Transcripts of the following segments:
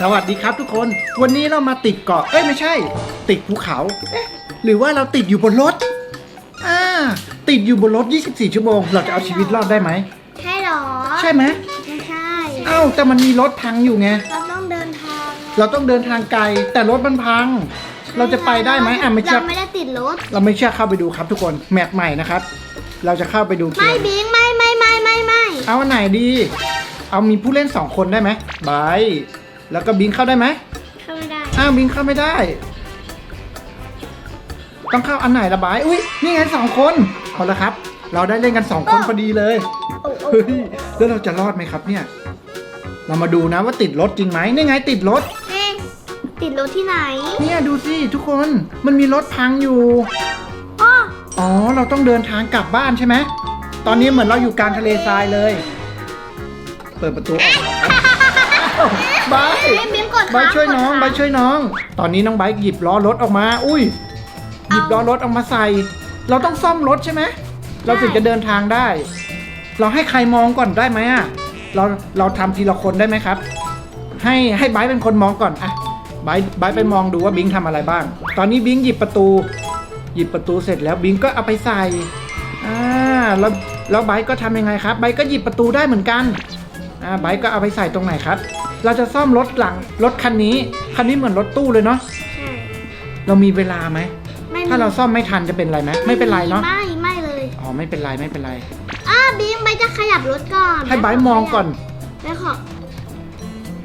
สวัสดีครับทุกคน วันนี้เรามาติดเกาะ เอ้ยไม่ใช่ ติดภูเขาเอ๊ะหรือว่าเราติดอยู่บนรถ อ่า ติดอยู่บนรถ 24 ชั่วโมง เราจะเอาชีวิตรอดได้ไหม ใช่เหรอ ใช่ไหมไม่ใช่ เอ้าแต่มันมีรถพังอยู่ไง เราต้องเดินทาง เราต้องเดินทางไกล แต่รถมันพัง เราจะไปได้ไหมอะไม่เชื่อเราไม่ได้ติดรถ เราไม่เชื่อเข้าไปดูครับทุกคน แมปใหม่นะครับ เราจะเข้าไปดูเกไม่มบิงไม่ไม่ไม่ไม่ไม่เอาอันไหนดี เอามีผู้เล่นสองคนได้ไหมบาย แล้วก็บิงเข้าได้ไหมเข้าไม่ได้อ้าวบิงเข้าไม่ได้ ต้องเข้าอันไหนละบาย อุ้ยนี่ไงสองคน เอาละครับ เราได้เล่นกันสองคนพอดีเลยโอ้โอ้เฮ้ยแล้วเราจะรอดไหมครับเนี่ย เรามาดูนะว่าติดรถจริงไหมนี่ไงติดรถ เอ๊ะติดรถที่ไหนเนี่ยดูสิทุกคน มันมีรถพังอยู่อ้ออ๋อ เราต้องเดินทางกลับบ้านใช่ไหม ตอนนี้เหมือนเราอยู่กลางทะเลทรายเลย เปิดประตูออกอ้าว บายเอ๊ะบิงกดบายช่วยน้องกดบายช่วยน้อง ตอนนี้น้องบายหยิบล้อรถออกมา อุ้ย หยิบล้อรถออกมาใส่ เราต้องซ่อมรถใช่ไหม เราถึงจะเดินทางได้ เราให้ใครมองก่อนได้ไหมอะ เราเราทำทีละคนได้ไหมครับ ให้ให้ไบร์ทเป็นคนมองก่อนอะไบร์ทไบร์ทไปมองดูว่าบิงทำอะไรบ้าง ตอนนี้บิงหยิบประตู หยิบประตูเสร็จแล้วบิงก็เอาไปใส่ อ่า แล้วแล้วไบร์ทก็ทำยังไงครับไบร์ทก็หยิบประตูได้เหมือนกัน อ่าไบร์ทก็เอาไปใส่ตรงไหนครับ เราจะซ่อมรถหลังรถคันนี้ คันนี้เหมือนรถตู้เลยเนาะใช่เรามีเวลาไหมไม่มีถ้าเราซ่อมไม่ทันจะเป็นไรไหมไม่เป็นไรเนาะไม่ไม่เลยอ๋อไม่เป็นไรไม่เป็นไรอ้าบิงไปจะขยับรถก่อนให้ไบร์ทมองก่อนไปขอ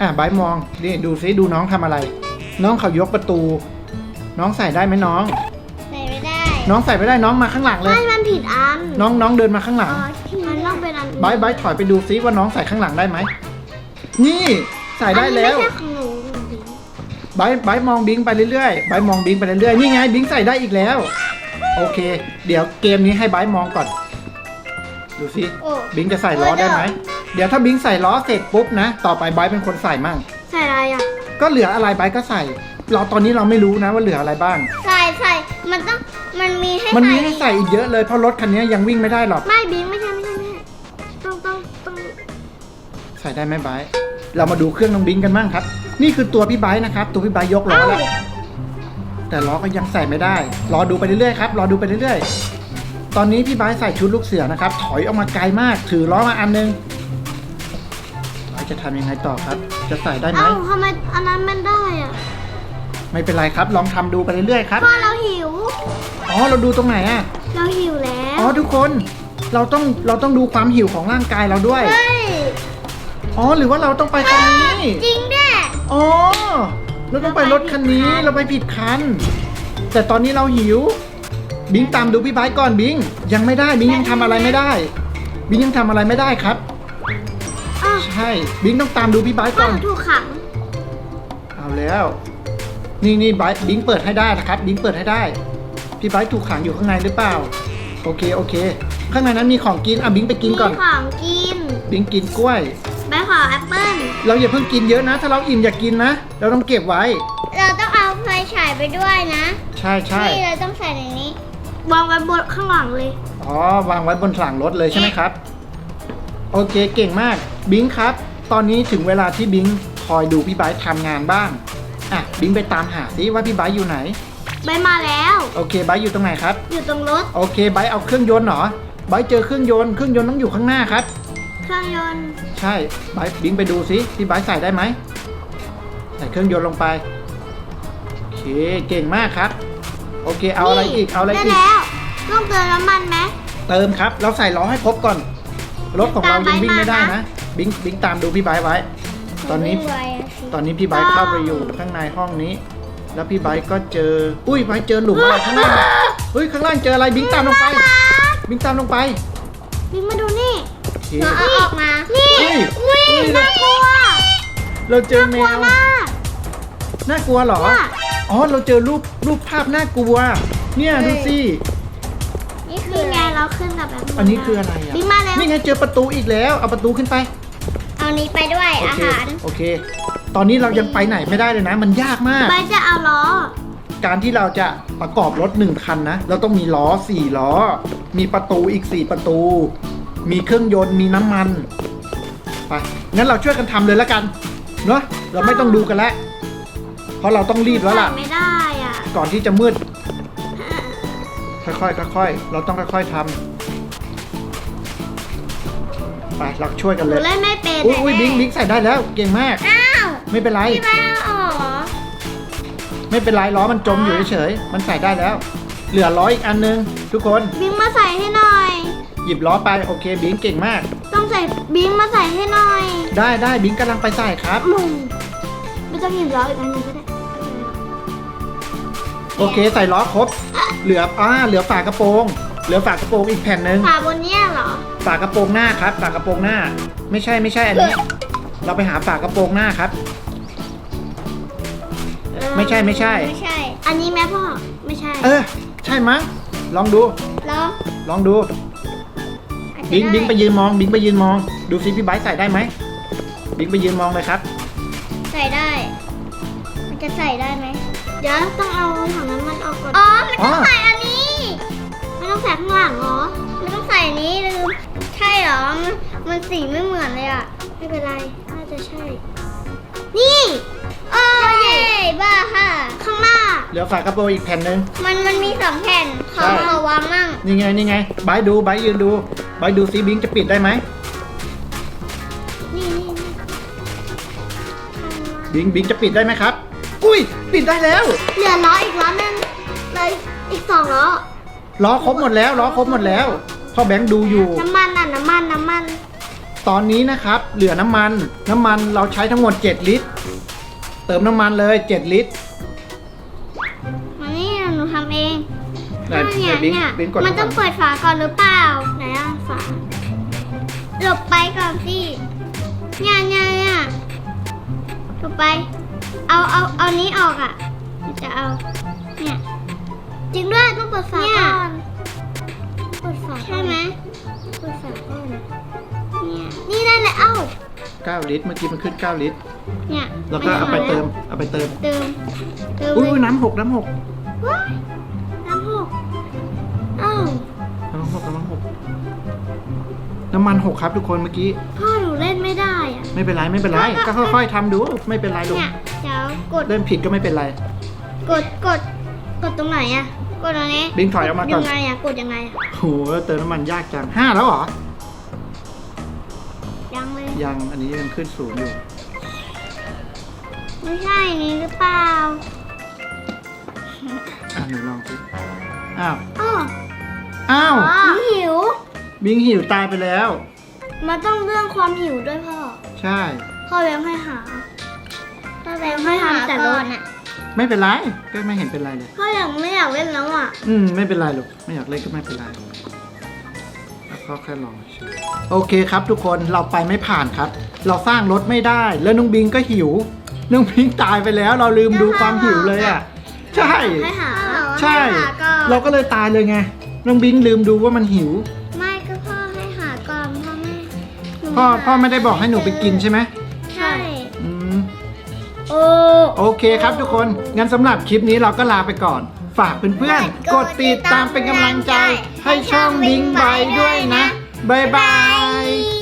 อะไบร์ทมองนี่ดูซิดูน้องทำอะไร น้องเขายกประตู น้องใส่ได้ไหมน้อง ใส่ไม่ได้ น้องใส่ไม่ได้น้องมาข้างหลังเลย ไม่มันผิดอันน้องน้องเดินมาข้างหลังอ๋อมันต้องเป็นอันอื่นไบร์ทไบร์ทถอยไปดูซิว่าน้องใส่ข้างหลังได้ไหมนี่ ใส่ได้แล้วอันนี้ไม่ใช่ของหนูบิงไบร์ทไบร์ทมองบิงไปเรื่อยๆไบร์ทมองบิงไปเรื่อยๆนี่ไงบิงใส่ได้อีกแล้ว โอเค เดี๋ยวเกมนี้ให้ไบร์ทมองก่อน ดูซิโอ้บิงจะใส่ล้อได้ไหมเดี๋ยวถ้าบิงใส่ล้อเสร็จปุ๊บนะ ต่อไปไบร์ทเป็นคนใส่มั่ง ใส่อะไรอะ ก็เหลืออะไรไบร์ทก็ใส่ เราตอนนี้เราไม่รู้นะว่าเหลืออะไรบ้าง ใส่ใส่ มันต้อง มันมีให้มันมีให้ใส่อีกเยอะเลยเพราะรถคันนี้ยังวิ่งไม่ได้หรอก ไม่บิงไม่ใช่ไม่ใช่ไม่ใช่ต้องต้องต้องใส่ได้ไหมไบร์ท เรามาดูเครื่องน้องบิงกันบ้างครับ นี่คือตัวพี่ไบร์ทนะครับ ตัวพี่ไบร์ทยกล้อแล้วแต่ล้อก็ยังใส่ไม่ได้ รอดูไปเรื่อยๆครับ รอดูไปเรื่อยๆ ตอนนี้พี่ไบร์ทใส่ชุดลูกเสือนะครับ ถอยออกมาไกลมาก ถือล้อมาอันนึงไบร์ทจะทำยังไงต่อครับ จะใส่ได้ไหมเอ้าทำไมอันนั้นมันได้อะไม่เป็นไรครับ ลองทำดูไปเรื่อยๆครับพ่อเราหิว อ๋อ เราดูตรงไหนอะเราหิวแล้ว อ๋อทุกคน เราต้อง เราต้องดูความหิวของร่างกายเราด้วยเฮ้ย อ๋อหรือว่าเราต้องไปคันนี้จริงด้วยอ๋อเราต้องไปรถคันนี้เราไปผิดคัน แต่ตอนนี้เราหิว บิงตามดูพี่ไบร์ทก่อนบิงยังไม่ได้บิงยังทำอะไรไม่ได้ บิงยังทำอะไรไม่ได้ครับอ้าวใช่บิงต้องตามดูพี่ไบร์ทพ่อก่อหนนูถูกขังเอาแล้ว นี่นี่ไบร์ทบิงเปิดให้ได้นะครับ บิงเปิดให้ได้ พี่ไบร์ทถูกขังอยู่ข้างในหรือเปล่า โอเคโอเค ข้างในนั้นมีของกินอะบิงไปกินก่อนมีของกินบิงกินกล้วย ไปขอแอปเปิ้ล เราอย่าเพิ่งกินเยอะนะ ถ้าเราอิ่มอย่ากินนะ เราต้องเก็บไว้ เราต้องเอาไฟฉายไปด้วยนะใช่ใช่นี่เราต้องใส่ในนี้ วางไว้บนข้างหลังเลย อ๋อวางไว้บนหลังรถเลยใช่ไหมครับ โอเคเก่งมาก บิงครับ ตอนนี้ถึงเวลาที่บิงคอยดูพี่ไบร์ททำงานบ้าง อะ บิงไปตามหาซิว่าพี่ไบร์ทอยู่ไหนใบมาแล้ว โอเคไบร์ทอยู่ตรงไหนครับ อยู่ตรงรถ โอเคไบร์ทเอาเครื่องยนต์เหรอไบร์ทเจอเครื่องยนต์ เครื่องยนต์ต้องอยู่ข้างหน้าครับ เครื่องยนต์ใช่ไบร์ทบิงไปดูซิพี่ไบร์ทใส่ได้ไหมใส่เครื่องยนต์ลงไปโอเคเก่งมากครับ โอเคเอาอะไรอีกเอาอะไรได้อีกแล้วต้องเติมน้ำมันไหม เติมครับ เราใส่ล้อให้ครบก่อน รถของเรายังวิ่งไม่ได้ตามไบร์ทมานะนะ บิงบิงตามดูพี่ไบร์ทไว้ ตอนนี้ไม่ไหวอะสิตอนนี้พี่ไบร์ทเข้าไปอยู่ข้างในห้องนี้ แล้วพี่ไบร์ทก็เจอ อุ้ยไบร์ทเจอหลุมอะไรข้างล่างเฮ้ยข้างล่างเจออะไรบิงตามลงไป บิงตามลงไปวิ่งมาดูนี่โอ เคเราเอาออกมา นี่ เฮ้ยวิ่งเฮ้ยน่ากลัว เราเจอแมกลัววมากน่ากลัวเหรอเนี่ยอ๋อ เราเจอรูปรูปภาพน่ากลัว เนี่ยดูสิ นี่คือไงเราขึ้นกับแบบอันนี้คืออะไรอะวิ่งมาแล้วนี่ไงเจอประตูอีกแล้ว เอาประตูขึ้นไป เอานี้ไปด้วยโออาเค หารโอเค ตอนนี้เรายังไปไหนไม่ได้เลยนะ มันยากมากใบจะเอาล้อ การที่เราจะประกอบรถหนึ่งคันนะ เราต้องมีล้อสี่ล้อ มีประตูอีกสี่ประตู มีเครื่องยนต์มีน้ำมันไปงั้นเราช่วยกันทำเลยละกันเนาะเราไม่ต้องดูกันแล้วเพราะเราต้องรีบแล้วล่ะใส่ไม่ได้อะ ก่อนที่จะมืด ค่อยๆค่อยๆเราต้องค่อยๆทำไปเราช่วยกันหเลนูยเล่นไม่เป็นอุ้ยอุ้ยแน่บิงบิงใส่ได้แล้ว เก่งมาก อ้าวไม่เป็นไร พี่ไม่เอาออกเหรอไม่เป็นไรล้อมันจมอยู่เฉยๆมันใส่ได้แล้ว เหลือล้ออีกอันนึงทุกคน บิงมาใส่ให้หน่อย หยิบล้อไปโอเคบิงเก่งมาก ต้องใส่บิงมาใส่ให้หน่อยได้ได้บิงกำลังไปใส่ครับ มึงไม่ต้องหยิบล้ออีกอันหนึงก็ได้ โอเคใส่ล้อครบ เหลืออ่าเหลือฝากระโปรง เหลือฝากระโปรงอีกแผ่นหนึ่งฝาบนเนี้ยเหรอ ฝากระโปรงหน้าครับ ฝากระโปรงหน้า ไม่ใช่ไม่ใช่อันนี้ เราไปหาฝากระโปรงหน้าครับ ไม่ใช่ไม่ใช่ ไม่ใช่ อันนี้แม่พ่อ ไม่ใช่เออ ใช่มั้งลองดู แล้วลองดู บิงบิงไปยืนมองบิงไปยืนมอง ดูซิพี่ไบร์ทใส่ได้ไหมบิงไปยืนมองเลยครับ ใส่ได้ มันจะใส่ได้ไหม เดี๋ยวต้องเอาถังน้ำมันออกก่อน อ๋อไม่ต้องอ๋อใส่อันนี้ไม่ต้องใส่ข้างหลังเหรอไม่ต้องใส่อันนี้ลืม ใช่เหรอ มันมันสีไม่เหมือนเลยอะ ไม่เป็นไร น่าจะใช่ นี่โอ้เย่บ้าค่ะ ข้างหน้า เหลือฝากระโปรงอีกแผ่นหนึ่ง มันมันมีสองแผ่น ขอใช่ ขอวางมั่ง นี่ไงนี่ไงไบร์ทดูไบร์ทยืนดู ไบร์ทดูซิบิงจะปิดได้ไหมนี่นี่นี่บิงบิงจะปิดได้ไหมครับ อุ้ย ปิดได้แล้วเหลือล้ออีกล้อนึงเลยอีกสองล้อล้อครบหมดแล้วล้อครบหมดแล้วพ่อแบงค์ดูอยู่ น้ำมันอะน้ำมันน้ำมันตอนนี้นะครับ เหลือน้ำมัน น้ำมันเราใช้ทั้งหมด 7 ลิตร เติมน้ำมันเลย 7 ลิตรมานี่หนูทำเองไหนเนี่ยไหนบิ๊กเนี่ยบิ๊กดมันต้องน้ำมัเปิดฝาก่อนหรือเปล่า ไหน ฝาหลบไปก่อนสิเนี่ยเนี่ยเนี่ยหลบไป เอาเอาเอานี้ออกอะ จะเอา เนี่ยจริงด้วยต้องเปิดฝาก่อนเปิดฝาใช่ไหมเปิดฝาก่อนเนี่ยนี่ได้เลยเอ้า9ลิตร เมื่อกี้มันขึ้น 9 ลิตร เนี่ยแล้วก็เอาไปเติม เอาไปเติม เติม เติมอุ้ยเลยน้ำหกน้ำหกว้า น้ำมันหกครับทุกคนเมื่อกี้ พ่อหนูเล่นไม่ได้อะไม่เป็นไรไม่เป็นไร ก็ค่อยๆทำดูไม่เป็นไรลูกเนี่ยเดี๋ยวกดเริ่มผิดก็ไม่เป็นไร กด กด กดตรงไหนอะกดตรงนี้บิงถอยออกมาก่อน ยังไงอะกดยังไงอะโหเติมน้ำมันยากจังห้าแล้วเหรอ ยังเลย ยังอันนี้ยังขึ้นศูนย์อยู่ ไม่ใช่นี้หรือเปล่าอะหนูลองสิอ้าว อ้ออ้าว อ๋อหิว บิงหิวตายไปแล้ว มันต้องเรื่องความหิวด้วยพ่อ ใช่ พ่อแบงค์ให้หา พ่อแบงค์ให้หาแต่รถอะไม่เป็นไรก็ไม่เห็นเป็นไรเลย พ่ออยากไม่อยากเล่นแล้วอะ อืมไม่เป็นไรลูกไม่อยากเล่นก็ไม่เป็นไรแล้วก็แค่ลองเฉยโอเคครับทุกคนเราไปไม่ผ่านครับ เราสร้างรถไม่ได้ แล้วน้องบิงก็หิวน้องบิงตายไปแล้ว เราลืมดูความหิวเลยอะ ใช่ ให้หา ใช่ให้หาก่อนเราก็เลยตายเลยไงน้องบิงลืมดูว่ามันหิว พ่อหาพ่อไม่ได้บอกให้หนูไปกินใช่ไหมใช่อืมโอ้ โอเคครับทุกคน งั้นสำหรับคลิปนี้เราก็ลาไปก่อน ฝากเพื่อนๆกดติดตามเป็นกำลังใจให้ช่องบิงบายด้วยนะ บ๊ายบาย